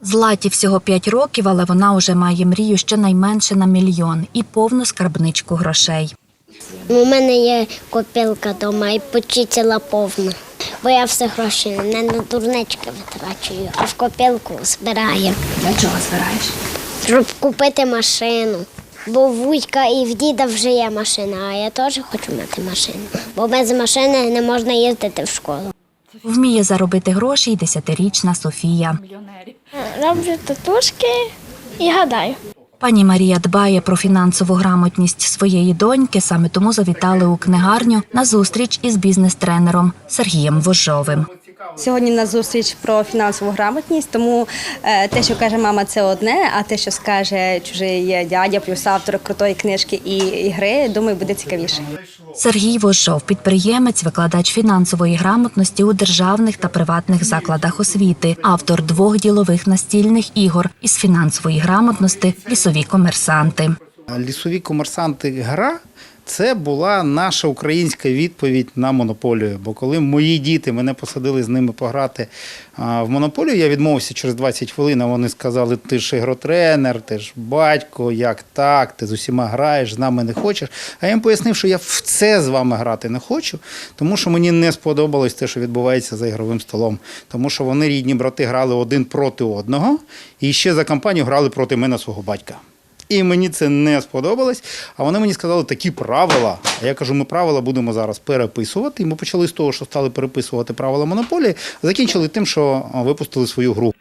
Златі всього 5 років, але вона вже має мрію щонайменше на мільйон і повну скарбничку грошей. У мене є копілка вдома і почитіла повна. Бо я все гроші не на дурнички витрачую, а в копілку збираю. Для чого збираєш? Щоб купити машину. Бо в вуйка і в діда вже є машина, а я теж хочу мати машину. Бо без машини не можна їздити в школу. Вміє заробити гроші й десятирічна Софія. Роблю татушки і гадаю. Пані Марія дбає про фінансову грамотність своєї доньки, саме тому завітали у книгарню на зустріч із бізнес-тренером Сергієм Вожовим. Сьогодні на зустріч про фінансову грамотність, тому е, те, що каже мама, це одне, а те, що скаже чужий дядя, плюс автор крутої книжки і ігри, думаю, буде цікавіше. Сергій Вожов, підприємець, викладач фінансової грамотності у державних та приватних закладах освіти, автор двох ділових настільних ігор із фінансової грамотності лісові комерсанти. Лісові комерсанти гра це була наша українська відповідь на монополію. Бо коли мої діти мене посадили з ними пограти в монополію, я відмовився через 20 хвилин. а Вони сказали: ти ж ігротренер, ти ж батько, як так, ти з усіма граєш, з нами не хочеш. А я їм пояснив, що я в це з вами грати не хочу, тому що мені не сподобалось те, що відбувається за ігровим столом. Тому що вони рідні брати грали один проти одного, і ще за компанію грали проти мене свого батька. І мені це не сподобалось. А вони мені сказали такі правила. А я кажу, ми правила будемо зараз переписувати. І ми почали з того, що стали переписувати правила монополії, закінчили тим, що випустили свою гру.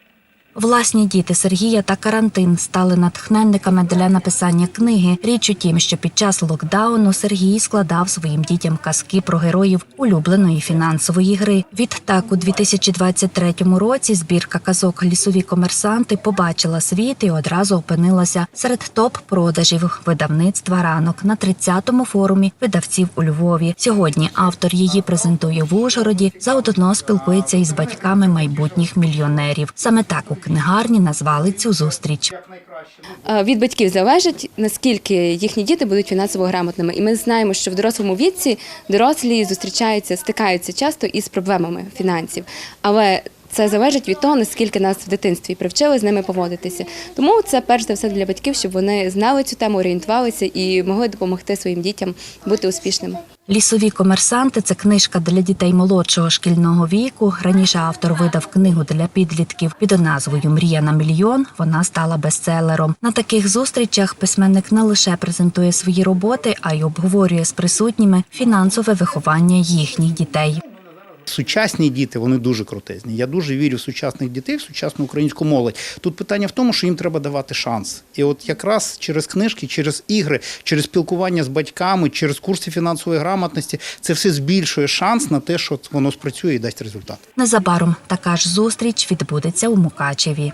Власні діти Сергія та карантин стали натхненниками для написання книги. Річ у тім, що під час локдауну Сергій складав своїм дітям казки про героїв улюбленої фінансової гри. Відтак, у 2023 році збірка казок Лісові комерсанти побачила світ і одразу опинилася серед топ-продажів видавництва ранок на 30-му форумі видавців у Львові. Сьогодні автор її презентує в Ужгороді. Заодно спілкується із батьками майбутніх мільйонерів. Саме так у книгарні назвали цю зустріч. Е, Від батьків залежить, наскільки їхні діти будуть фінансово грамотними. І ми знаємо, що в дорослому віці дорослі зустрічаються, стикаються часто із проблемами фінансів. Але це залежить від того, наскільки нас в дитинстві привчили з ними поводитися. Тому це перш за все для батьків, щоб вони знали цю тему, орієнтувалися і могли допомогти своїм дітям бути успішними. Лісові комерсанти це книжка для дітей молодшого шкільного віку. Раніше автор видав книгу для підлітків під назвою Мрія на мільйон. Вона стала бестселером. На таких зустрічах письменник не лише презентує свої роботи, а й обговорює з присутніми фінансове виховання їхніх дітей. Сучасні діти вони дуже крутезні. Я дуже вірю в сучасних дітей, в сучасну українську молодь. Тут питання в тому, що їм треба давати шанс. І от якраз через книжки, через ігри, через спілкування з батьками, через курси фінансової грамотності, це все збільшує шанс на те, що воно спрацює і дасть результат. Незабаром така ж зустріч відбудеться у Мукачеві.